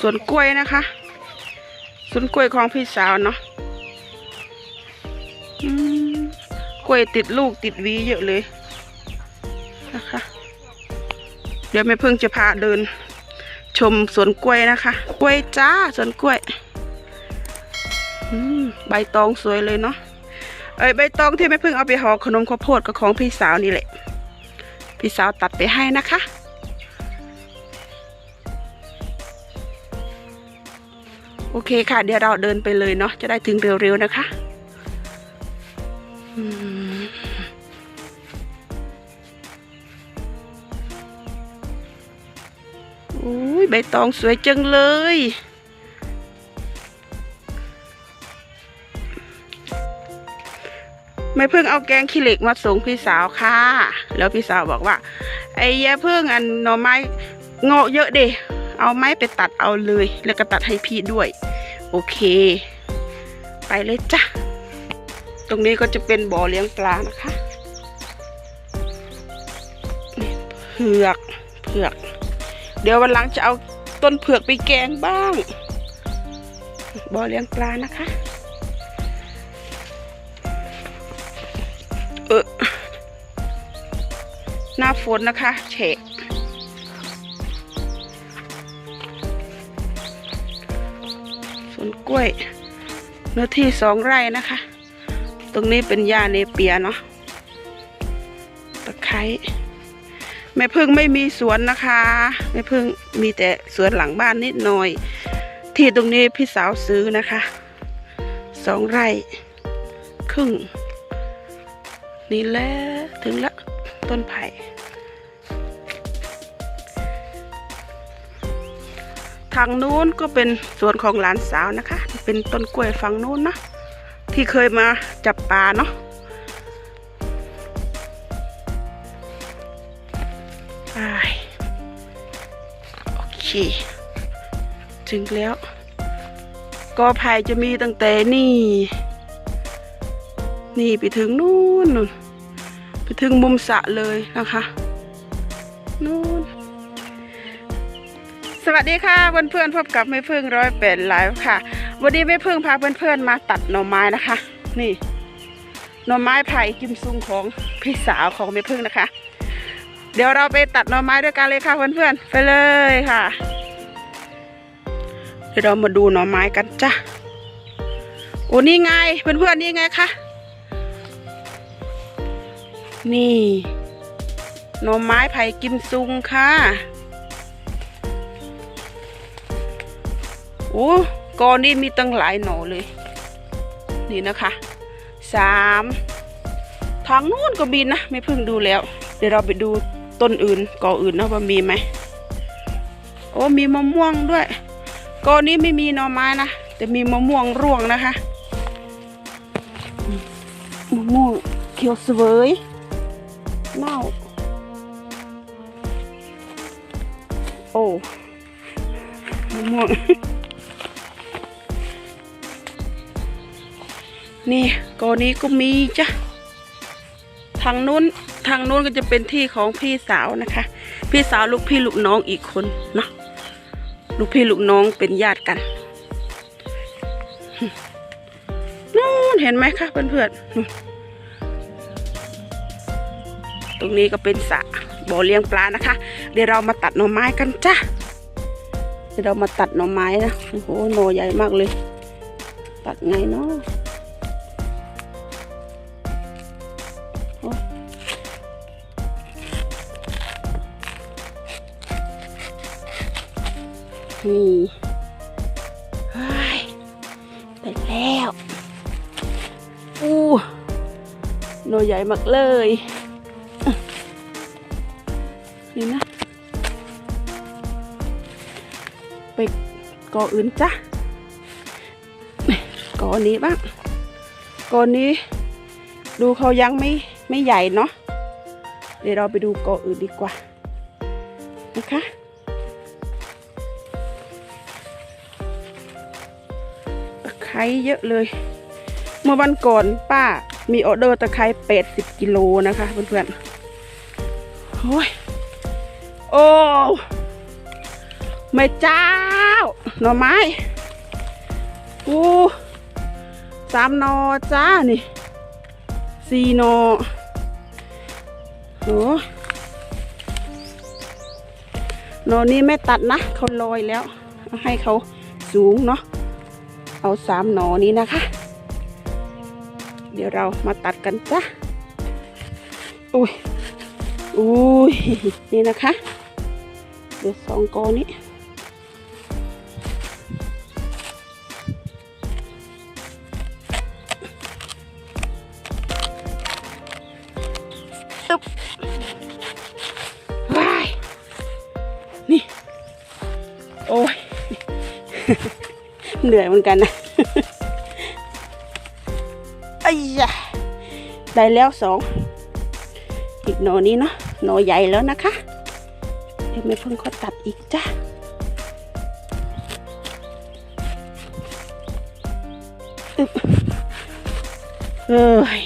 สวนกล้วยนะคะ สวนกล้วยของพี่สาวเนาะกล้วยติดลูกติดวีเยอะเลยนะคะ เดี๋ยวแม่พิ่งจะพาเดิน ชมสวนกล้วยนะคะ กล้วยจ้าสวนกล้วยใบตองสวยเลยเนาะเอ้ยใบตองที่แม่พิ่งเอาไปห่อขนมข้าวโพดกับของพี่สาวนี่แหละ พี่สาวตัดไปให้นะคะ โอเคค่ะ เดี๋ยวเราเดินไปเลยเนาะจะได้ถึงเร็วๆนะคะอุ้ยใบตองสวยจังเลย ไม่เพิ่งเอาแกงขี้เหล็กมาส่งพี่สาวค่ะ แล้วพี่สาวบอกว่า ไอ้ยาเพิ่งอันหน่อไม้เงาะเยอะเด เอาไม้ไปตัดเอาเลย แล้วก็ตัดให้พี่ด้วย โอเค ไปเลยจ้ะ ตรงนี้ก็จะเป็นบ่อเลี้ยงปลานะคะเผือกเผือก เดี๋ยววันหลังจะเอาต้นเผือกไปแกงบ้างบ่อเลี้ยงปลานะคะเออหน้าฝนนะคะเฉะ นกล้วย เนื้อที่สองไร่นะคะ ตรงนี้เป็นหญ้าเนเปียเนาะตะไคร้แม่พึ่งไม่มีสวนนะคะแม่พึ่งมีแต่สวนหลังบ้านนิดหน่อย ที่ตรงนี้พี่สาวซื้อนะคะสองไร่ครึ่ง นี่แหละถึงละต้นไผ่ ทางนู้นก็เป็นสวนของหลานสาวนะคะ เป็นต้นกล้วยฝั่งนู้นนะที่เคยมาจับปลาเนาะไปโอเค ถึงแล้วก็ไผ่จะมีตั้งแต่นี่ นี่ไปถึงนู่นนู่นไปถึงมุมสะเลยนะคะ นู่น สวัสดีค่ะเพื่อนๆพบกับแม่พึ่งร้อยแปดไลฟ์ค่ะ วันนี้แม่พึ่งพาเพื่อนๆมาตัดหน่อไม้นะคะ นี่หน่อไม้ไผ่กิมซุงของพี่สาวของแม่พึ่งนะคะ เดี๋ยวเราไปตัดหน่อไม้ด้วยกันเลยค่ะเพื่อนๆไปเลยค่ะ เดี๋ยวเรามาดูหน่อไม้กันจ้ะโอ้นี่ไงเพื่อนๆนี่ไงคะนี่หน่อไม้ไผ่กิมซุงค่ะ โอ้กอนี่มีตั้งหลายหน่อเลย นี่นะคะสามทางนู้นก็มีนะ ไม่เพิ่งดูแล้ว เดี๋ยวเราไปดูต้นอื่นกออื่นนะว่ามีไหมโอ้มีมะม่วงด้วยกอนี้ไม่มีหน่อไม้นะแต่มีมะม่วงร่วงนะคะมะม่วงเขียวเสวยเน่าโอ้มะม่วง นี่กอนี้ก็มีจ้ะทางนู้นทางนู้นก็จะเป็นที่ของพี่สาวนะคะ พี่สาวลูกพี่ลูกน้องอีกคนเนาะลูกพี่ลูกน้องเป็นญาติกันนู่นเห็นไหมคะเพื่อนๆตรงนี้ก็เป็นสระบ่อเลี้ยงปลานะคะ เดี๋ยวเรามาตัดหน่อไม้กันจ้ะเดี๋ยวเรามาตัดหน่อไม้นะโอ้โหหน่อใหญ่มากเลย ตัดไงเนาะ นี่เฮ้ยไปแล้วอู้หน่อใหญ่มากเลยนี่นะ ไปกออื่นจ้ะกอนี้บ้างกอนี้ ดูเขายังไม่ไม่ใหญ่เนาะเดี๋ยวเราไปดูกออื่นดีกว่านะคะ คร้เยอะเลย เมื่อวันก่อนป้ามีออเดอร์ตะไคร้80กิโลนะคะเพื่อนๆโอ้ยโอ้แม่เจ้า หน่อไม้อู้สามหนอจ้านี่สี่หนอโอ้หนอนี้ไม่ตัดนะเขาลอยแล้ว ให้เขาสูงเนาะ เอาสามหนอนี้นะคะ เดี๋ยวเรามาตัดกันจ้ะอุ้ยอุ้ยนี่นะคะ เดี๋ยวสองกอนี้ตึ๊บ เหนื่อยเหมือนกันนะไอ้ยะได้แล้วสองอีกหนอนี้เนาะหนอใหญ่แล้วนะคะเดี๋ยวแม่พึ่งเขาตัดอีกจ้ะเอ้ย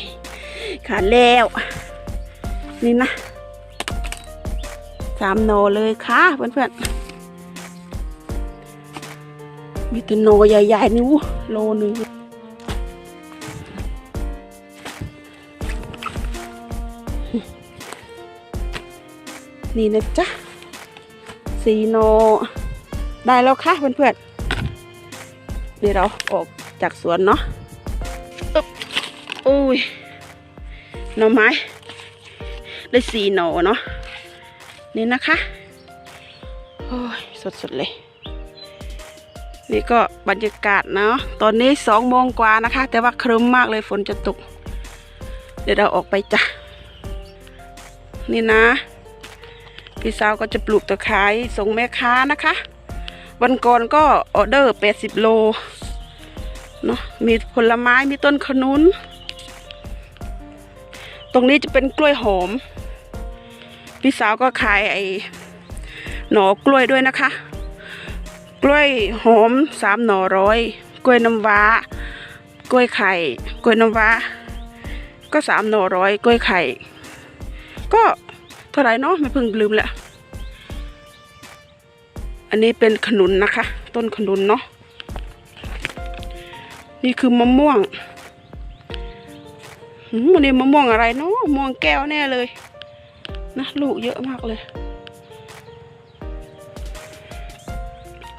ขาดแล้ว นี่นะสามหนอเลยค่ะเพื่อนๆ มีแต่หนอใหญ่ๆนิ้วโลนึงนี่นะจ๊ะสีโน ได้แล้วค่ะเพื่อนๆเดี๋ยวเราออกจากสวนเนาะอึ๊บอุ้ยหน่อไม้ ได้สีหน่อเนาะนี่นะคะ โอ้ย สดๆเลย นี่ก็บรรยากาศเนาะ ตอนนี้สองโมงกว่านะคะ แต่ว่าครึ้มมากเลยฝนจะตก เดี๋ยวเราออกไปจ้ะ นี่นะ พี่สาวก็จะปลูกตะไคร้ส่งแม่ค้านะคะ วันก่อนก็ออเดอร์ 80 โล เนาะ มีผลไม้ มีต้นขนุน ตรงนี้จะเป็นกล้วยหอม พี่สาวก็ขายไอ้หนอกล้วยด้วยนะคะ กล้วยหอมสามหน่อร้อยกล้วยน้ำว้ากล้วยไข่ กล้วยน้ำว้า ก็สามหน่อร้อยกล้วยไข่ ก็เท่าไรเนาะไม่เพิ่งลืมละอันนี้เป็นขนุนนะคะ ต้นขนุนเนาะนี่คือมะม่วงหืมอันนี้มะม่วงอะไรเนาะมะม่วงแก้วแน่เลยนะลูกเยอะมากเลย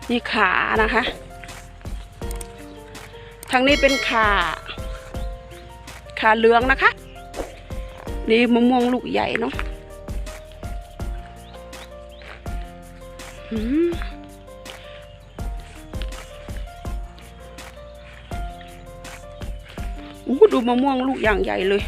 นี่ขานะคะ ทางนี้เป็นขาขาเหลืองนะคะ นี่มะม่วงลูกใหญ่เนาะอืมอู้ดูมะม่วงลูกอย่างใหญ่เลย